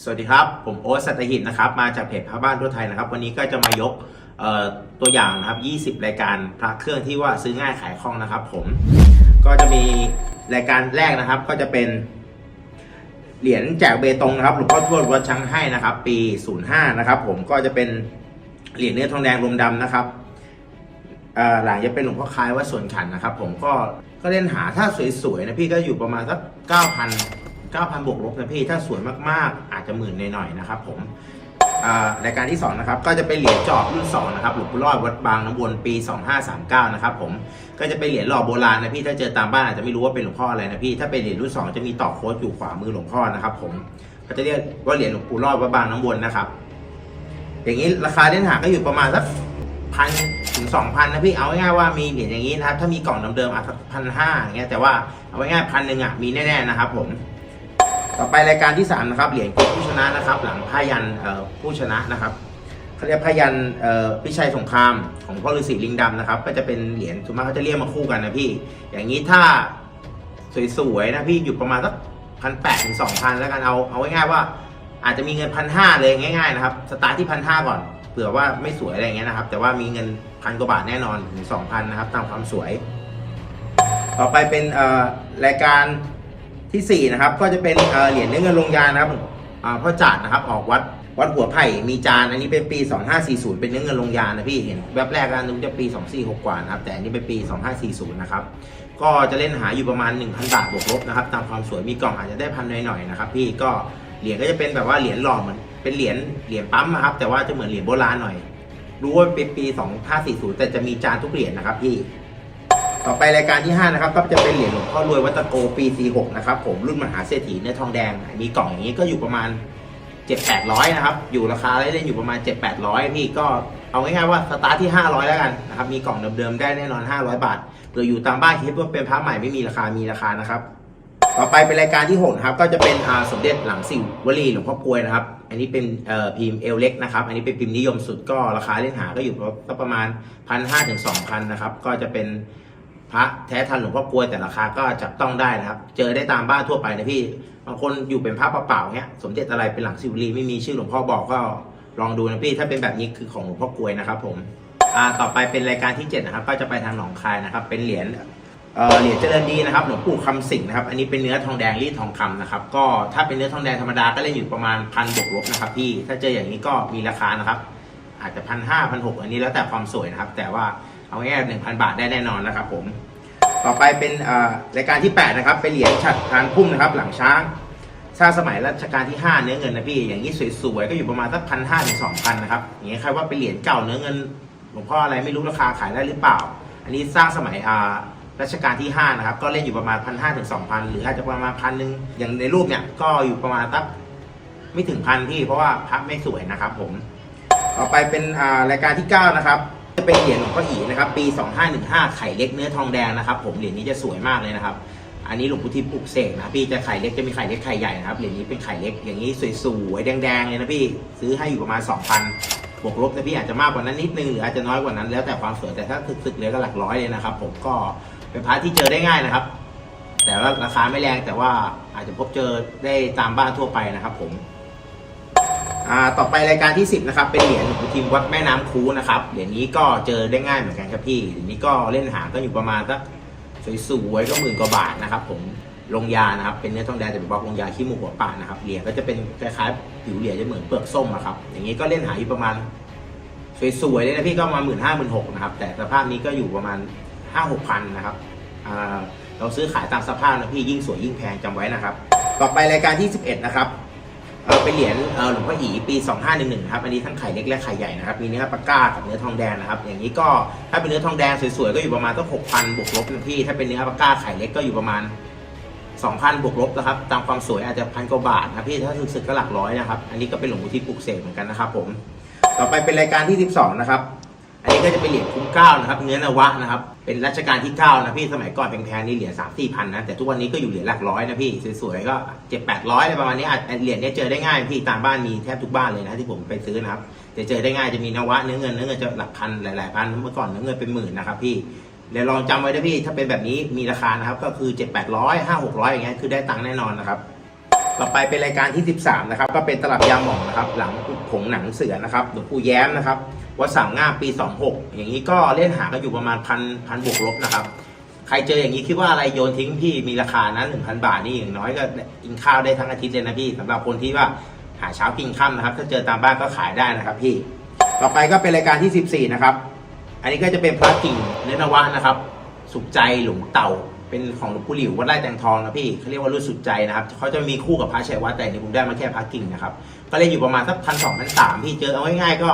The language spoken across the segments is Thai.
สวัสดีครับ ผมโอ๊ตสัตหิตนะครับ มาจากเพจพระบ้านทั่วไทยนะครับ วันนี้ก็จะมายกตัวอย่างนะครับ 20 รายการพระเครื่องที่ว่าซื้อง่ายขายคล่องนะครับ ผม ก็จะมีรายการแรกนะครับ ก็จะเป็นเหรียญแจกเบตงนะครับหลวงพ่อทวดวัดช้างให้นะครับ ปี 05 นะครับ ผมก็จะเป็นเหรียญเนื้อทองแดงรวมดำนะครับหลังจะเป็นหลวงพ่อคล้ายวัดสวนขันนะครับ ผมก็ก็เล่นหาถ้าสวยๆนะพี่ก็อยู่ประมาณสักเก้าพันเก้าพันบวกลบนะพี่ถ้าสวยมากๆ อาจจะหมื่นหน่อยๆนะครับผมรายการที่สองนะครับ ก็จะเป็นเหรียญจอบรุ่นสองนะครับหลวงปู่รอดวัดบางน้ำวนปี 2539 นะครับผมก็จะเป็นเหรียญหล่อโบราณนะพี่ถ้าเจอตามบ้านอาจจะไม่รู้ว่าเป็นหลวงพ่ออะไรนะพี่ถ้าเป็นเหรียญรุ่นสองจะมีต่อโค้ดอยู่ขวามือหลวงพ่อนะครับผมก็จะเรียกว่าเหรียญหลวงปู่รอดวัดบางน้ำวนนะครับ อย่างนี้ราคาเล่นหาก็อยู่ประมาณสักพันถึงสองพันนะพี่เอาง่ายๆว่ามีเหรียญอย่างนี้นะครับถ้ามีกล่องเดิมๆอะสักพันห้าอย่างเงี้ยแต่ว่าเอาง่ายๆพันหนึ่งอะมีแน่ๆนะครับผม ต่อไปรายการที่สามนะครับเหรียญผู้ชนะนะครับหลังผ้ายันผู้ชนะนะครับเขาเรียกผ้ายันพิชัยสงครามของพ่อฤาษีลิงดำนะครับ ก็จะเป็นเหรียญส่วนมากเขาจะเรียกมาคู่กันนะพี่ อย่างนี้ถ้าสวยๆนะพี่อยู่ประมาณสักพันแปดถึงสองพันแล้วกันเอาเอาง่ายๆว่า อาจจะมีเงินพันห้าเลยง่ายๆนะครับสตาร์ทที่พันห้าก่อนเผื่อว่าไม่สวยอะไรเงี้ยนะครับ แต่ว่ามีเงินพันกว่าบาทแน่นอนถึงสองพันนะครับตามความสวย ต่อไปเป็นรายการ ที่สี่นะครับก็จะเป็นเหรียญเนื้อเงินลงยานะครับพ่อจัดนะครับออกวัดวัดหัวไผ่มีจานอันนี้เป็นปี 2540 เป็นเนื้อเงินลงยานะพี่เห็นแวบแรกอันนึงจะปี 246 กว่านะครับแต่อันนี้เป็นปี 2540 นะครับก็จะเล่นหาอยู่ประมาณ 1,000 บาทบวกลบนะครับตามความสวยมีกล่องอาจจะได้พันหน่อยๆนะครับพี่ก็เหรียญก็จะเป็นแบบว่าเหรียญหล่อเหมือนเป็นเหรียญเหรียญปั๊มนะครับแต่ว่าจะเหมือนเหรียญโบราณหน่อยรู้ว่าเป็นปี 2540 แต่จะมีจานทุกเหรียญนะครับพี่ ต่อไปรายการที่ 5 นะครับ ก็จะเป็นเหรียญหลวงพ่อรวยวัตโกปี 46 นะครับ ผมรุ่นมหาเศรษฐีเนื้อทองแดง มีกล่องอย่างนี้ก็อยู่ประมาณ 7 800 นะครับ อยู่ราคาเล่นอยู่ประมาณ 7 800 พี่ก็เอาง่ายๆว่าสตาร์ทที่ 500 แล้วกันนะครับ มีกล่องเดิมๆได้แน่นอน 500 บาทเผื่ออยู่ตามบ้านคิดว่าเป็นพระใหม่ไม่มีราคามีราคานะครับต่อไปเป็นรายการที่6นะครับก็จะเป็นอาสมเด็จหลังสิววลีหลวงพ่อกลวยนะครับ อันนี้เป็นพิมพ์เอลเล็กนะครับ อันนี้เป็นพิมพ์นิยมสุดก็ราคาเล่นหาก็อยู่ก็ประมาณ1,500ถึง2,000นะครับ ก็จะเป็น พระแท้ทันหลวงพ่อกลวยแต่ราคาก็จับต้องได้นะครับ เจอได้ตามบ้านทั่วไปนะพี่ บางคนอยู่เป็นพระเปล่าๆเนี้ย สมเด็จอะไรเป็นหลังสิวลีไม่มีชื่อหลวงพ่อบอกก็ลองดูนะพี่ ถ้าเป็นแบบนี้คือของหลวงพ่อกลวยนะครับ ผม อ่า ต่อไปเป็นรายการที่7นะครับ ก็จะไปทางหนองคายนะครับ เป็นเหรียญเหรียญเจริญดีนะครับหลวงปู่คำสิงนะครับ อันนี้เป็นเนื้อทองแดงรีดทองคำนะครับ ก็ถ้าเป็นเนื้อทองแดงธรรมดาก็เล่นอยู่ประมาณพันบวกลบนะครับ พี่ ถ้าเจออย่างนี้ก็มีราคานะครับ อาจจะพันห้าพันหกอันนี้แล้วแต่ความสวยนะครับ แต่ว่า เอาง่ายหนึ่งพันบาทได้แน่นอนนะครับผมต่อไปเป็นรายการที่ 8 นะครับ เป็นเหรียญฉัดทานพุ่มนะครับ หลังช้างสร้างสมัยรัชกาลที่ 5 เนื้อเงินนะพี่ อย่างนี้สวยๆ ก็อยู่ประมาณสักพันห้าถึงสองพันนะครับ อย่างนี้ใครว่าเป็นเหรียญเก่าเนื้อเงินหลวงพ่ออะไรไม่รู้ราคาขายได้หรือเปล่า อันนี้สร้างสมัยรัชกาลที่ 5 นะครับ ก็เล่นอยู่ประมาณพันห้าถึงสองพันหรืออาจจะประมาณพันหนึ่งอย่างในรูปเนี่ยก็อยู่ประมาณสักไม่ถึงพันพี่ เพราะว่าพระไม่สวยนะครับผม ต่อไปเป็นรายการที่ 9 นะครับ เป็นเหรียญหลวงพ่ออีนะครับ ปี 2515 ไข่เล็กเนื้อทองแดงนะครับ ผมเหรียญนี้จะสวยมากเลยนะครับ อันนี้หลวงพ่อทิพย์ปลุกเสกนะพี่จะไข่เล็กจะมีไข่เล็กไข่ใหญ่นะครับเหรียญนี้เป็นไข่เล็กอย่างนี้สวยๆแดงๆเลยนะพี่ซื้อให้อยู่ประมาณ 2,000บวกลบนะพี่อาจจะมากกว่านั้นนิดนึงหรืออาจจะน้อยกว่านั้นแล้วแต่ความสวยแต่ถ้าถึกๆเลยก็หลักร้อยเลยนะครับ ผมก็เป็นพระที่เจอได้ง่ายนะครับ แต่ว่าราคาไม่แรงแต่ว่าอาจจะพบเจอได้ตามบ้านทั่วไปนะครับ ผม ต่อไปรายการที่ 10นะครับเป็นเหรียญหลวงปู่ทิมวัดแม่น้ำคูนะครับเหรียญนี้ก็เจอได้ง่ายเหมือนกันครับพี่เหรียญนี้ก็เล่นหาก็อยู่ประมาณสักสวยๆก็หมื่นกว่าบาทนะครับ ผมลงยานะครับเป็นเนื้อทองแดงแต่เป็นบล็อกลงยาขี้หมูหัวป่านะครับเหรียญก็จะเป็นคล้ายๆผิวเหรียญจะเหมือนเปลือกส้มอะครับอย่างนี้ก็เล่นหาอยู่ประมาณสวยๆเลยนะพี่ก็มาหมื่นห้าหมื่นหกนะครับแต่สภาพนี้ก็อยู่ประมาณห้าหกพันนะครับเราซื้อขายตามสภาพนะพี่ยิ่งสวยยิ่งแพงจำไว้นะครับ ต่อไปรายการที่ 11 นะครับ เอาเป็นเหรียญหลวงพ่ออีปี 2511นะครับอันนี้ทั้งไข่เล็กและไข่ใหญ่นะครับมีเนื้อปลากก้ากับเนื้อทองแดงนะครับ อย่างนี้ก็ถ้าเป็นเนื้อทองแดงสวยๆก็อยู่ประมาณต้อง6,000บวกลบนะพี่ถ้าเป็นเนื้อปลากก้าไข่เล็กก็อยู่ประมาณ 2,000บวกลบนะครับตามความสวยอาจจะพันกว่าบาทนะพี่ถ้าสึกๆก็หลักร้อยนะครับอันนี้ก็เป็นหลวงปู่ที่ปลูกเสกเหมือนกันนะครับผมต่อไปเป็นรายการที่ 12 นะครับ อันนี้ก็จะเป็นเหรียญคุ้มเก้านะครับเนื้อนวะนะครับ เป็นรัชกาลที่9นะพี่สมัยก่อนแพงๆนี่เหรียญสามสี่พันนะแต่ทุกวันนี้ก็อยู่เหรียญหลักร้อยนะพี่สวยๆก็เจ็ดแปดร้อยอะไรประมาณนี้อาจเหรียญเนี้ยเจอได้ง่ายพี่ตามบ้านมีแทบทุกบ้านเลยนะที่ผมไปซื้อนะครับจะเจอได้ง่ายจะมีนวะเนื้อเงินเนื้อเงินจะหลักพันหลายๆพันเมื่อก่อนเนื้อเงินเป็นหมื่นนะครับพี่เดี๋ยวลองจำไว้นะพี่ถ้าเป็นแบบนี้มีราคานะครับก็คือเจ็ดแปดร้อยห้าหกร้อยอย่างเงี้ยคือได้ตังค์แน่นอนนะครับ ต่อไปเป็นรายการที่ 13 นะครับ ก็เป็นตลับยาหม่องนะครับ หลังผงหนังเสือนะครับหลวงปู่แย้มนะครับวัดสามงามปี 26 อย่างนี้ก็เล่นหากันอยู่ประมาณพันพันบวกลบนะครับ ใครเจออย่างนี้คิดว่าอะไรโยนทิ้งพี่มีราคานะ1,000 บาทนี่อย่างน้อยก็กินข้าวได้ทั้งอาทิตย์เลยนะพี่สำหรับคนที่ว่าหาเช้ากินค่ำนะครับ ถ้าเจอตามบ้านก็ขายได้นะครับพี่ ต่อไปก็เป็นรายการที่ 14 นะครับ อันนี้ก็จะเป็นพระกิ่งเนนวะนะครับ สุขใจหลวงเต่า เป็นของหลวงปู่หลิววัดไร่แตงทองนะพี่เขาเรียกว่ารุ่นสุดใจนะครับเขาจะมีคู่กับพระชัยวัดแต่ในผมได้มาแค่พระกิ่งนะครับก็เล่นอยู่ประมาณสักพันสองพันสามพี่เจอเอาง่ายๆก็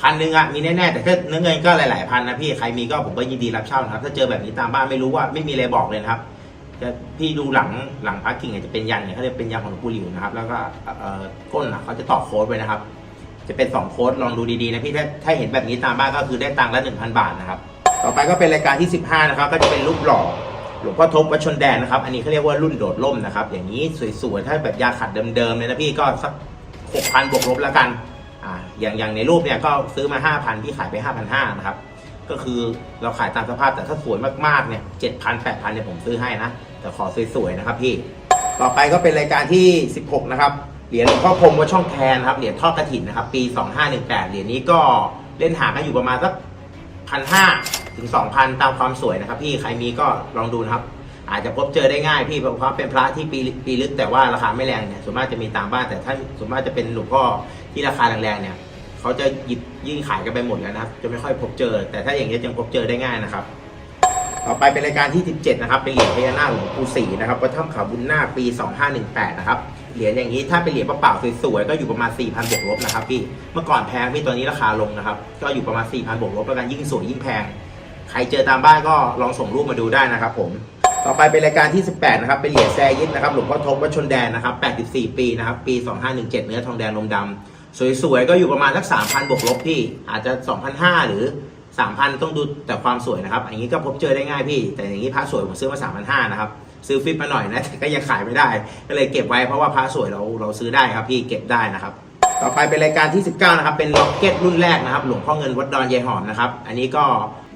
พันหนึ่งอะมีแน่ๆแต่ถ้าเนื้อเงินก็หลายๆพันนะพี่ใครมีก็ผมก็ยินดีรับเช่านะครับ ถ้าเจอแบบนี้ตามบ้านไม่รู้ว่าไม่มีอะไรบอกเลยนะครับจะพี่ดูหลังหลังพระกิ่งอาจจะเป็นยันเนี่ยเขาเรียกเป็นยันของหลวงปู่หลิวนะครับแล้วก็เอ่อก้นอะเขาจะต่อโค้ดไว้นะครับ จะเป็น2โค้ดลองดูดีๆนะพี่ถ้าถ้าเห็นแบบนี้ตามบ้านก็คือได้ตังค์ละ1,000บาทนะครับต่อไปก็เป็นรายการที่ 15 นะครับ ก็จะเป็นรูปหล่อ หลวงพ่อทบวัชนแดนนะครับ อันนี้เขาเรียกว่ารุ่นโดดล่มนะครับ อย่างนี้สวยๆ ถ้าแบบยาขัดเดิมๆเลยนะพี่ก็สัก6,000บวกลบแล้วกัน อ่า อย่างอย่างในรูปเนี่ยก็ซื้อมา5,000พี่ขายไป5,500นห้านะครับ ก็คือเราขายตามสภาพแต่ถ้าสวยมากๆ เนี่ย7,000 8,000เนี่ยผมซื้อให้นะ แต่ขอสวยๆ นะครับพี่ ต่อไปก็เป็นรายการที่16นะครับ เหรียญหลวงพ่อพรมวัดช่องแคนนะครับ เหรียญทอดกระถินนะครับ ปี2518เหรียญนี้ก็เล่นหากันอยู่ประมาณสัก พันห้าถึงสองพันตามความสวยนะครับ พี่ใครมีก็ลองดูนะครับ อาจจะพบเจอได้ง่ายพี่เพราะว่าเป็นพระที่ปีปีลึกแต่ว่าราคาไม่แรงเนี่ยส่วนมากจะมีตามบ้านแต่ถ้าส่วนมากจะเป็นหลวงพ่อที่ราคาแรงๆเนี่ยเขาจะหยิบยิ่งขายกันไปหมดแล้วนะครับ จะไม่ค่อยพบเจอ แต่ถ้าอย่างนี้ยยังพบเจอได้ง่ายนะครับต่อไปเป็นรายการที่ 17 นะครับ เป็นเหรียญพญานาคหลวงปู่ศรีนะครับวัดถ้ำเขาบุญนาคปี 2518 นะครับ เหรียญอย่างนี้ถ้าเป็นเหรียญเปล่าๆสวยๆก็อยู่ประมาณ4,000บวกลบนะครับพี่เมื่อก่อนแพงพี่ตัวนี้ราคาลงนะครับ ก็อยู่ประมาณ4,000บวกลบแล้วกันยิ่งสวยยิ่งแพง ใครเจอตามบ้านก็ลองส่งรูปมาดูได้นะครับผมต่อไปเป็นรายการที่ 18 นะครับ เป็นเหรียญแซยิดนะครับหลวงพ่อทบวัดชนแดนนะครับ 84 ปีนะครับ ปี 2517 เนื้อทองแดงลมดำสวยๆ ก็อยู่ประมาณสัก 3,000 บวกลบพี่ อาจจะ 2,500 หรือ 3,000 ต้องดูแต่ความสวยนะครับ อันนี้ก็พบเจอได้ง่ายพี่ แต่อย่างนี้พระสวยผมซื้อมา 3,500 นะครับ ซื้อฟิตมาหน่อยนะแต่ก็ยังขายไม่ได้ ก็เลยเก็บไว้เพราะว่าพระสวยเราเราซื้อได้ครับพี่เก็บได้นะครับ ต่อไปเป็นรายการที่ 19 นะครับ เป็นล็อกเก็ตรุ่นแรกนะครับหลวงพ่อเงินวัดดอนยายหอมนะครับ อันนี้ก็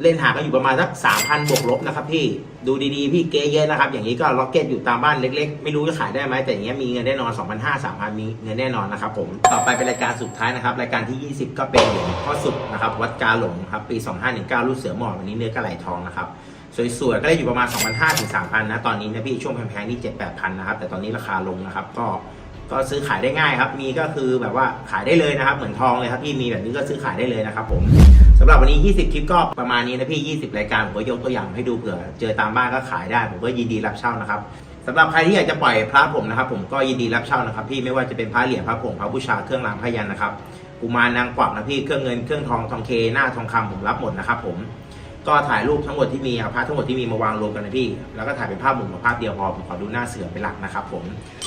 เล่นหากันอยู่ประมาณสัก3,000บวกลบนะครับพี่ดูดีๆพี่เก๊เยอะนะครับ อย่างนี้ก็ล็อกเก็ตอยู่ตามบ้านเล็กๆ ไม่รู้จะขายได้ไหมแต่อย่างเงี้ยมีเงินแน่นอน 2,500 3 0 0 มีเงินแน่นอนนะครับผมต่อไปเป็นรายการสุดท้ายนะครับ รายการที่ 20 ก็เป็นเหรียญพ่อสุดนะครับวัดกาหลงครับปี 2519รุ่นเสือหมอบวันนี้เนื้อกระไหลทองนะครับ สวยๆ ก็ได้อยู่ประมาณ 2,500ถึง3,000 นะ ตอนนี้นะพี่ช่วงแพงๆนี่7-8,000 นะครับ แต่ตอนนี้ราคาลงนะครับ ก็ก็ซื้อขายได้ง่ายครับ มีก็คือแบบว่าขายได้เลยนะครับ เหมือนทองเลยครับพี่ มีแบบนี้ก็ซื้อขายได้เลยนะครับผมสำหรับวันนี้ 20 คลิปก็ประมาณนี้นะพี่ 20 รายการ ผมก็ยกตัวอย่างให้ดูเผื่อ เจอตามบ้านก็ขายได้ ผมก็ยินดีรับเช่านะครับสำหรับใครที่อยากจะปล่อยพระผมนะครับ ผมก็ยินดีรับเช่านะครับ พี่ไม่ว่าจะเป็นพระเหรียญพระผงพระบูชาเครื่องรางพยันนะครับกุมารนางกวักนะพี่เครื่องเงินเครื่องทองทองเคหน้าทองคำผมรับหมดนะครับผม ก็ถ่ายรูปทั้งหมดที่มีเอาภาพทั้งหมดที่มีมาวางรวมกันนะพี่ แล้วก็ถ่ายเป็นภาพหมุนกับภาพเดียวพอผมขอดูหน้าเสือเป็นหลักนะครับผม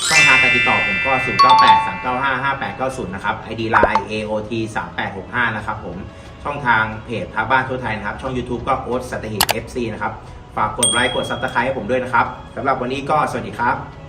ช่องทางการติดต่อผมก็ 0 9 8 3 9 5 5 8 9 0 นะครับ ID Line AOT 3 8 6 5 นะครับผม ช่องทางเพจพระบ้านทั่วไทยนะครับ ช่อง YouTube ก็โอ๊ตสัตหิต FC นะครับ ฝากกดไลค์ กดซับสไครต์ให้ผมด้วยนะครับสำหรับวันนี้ก็สวัสดีครับ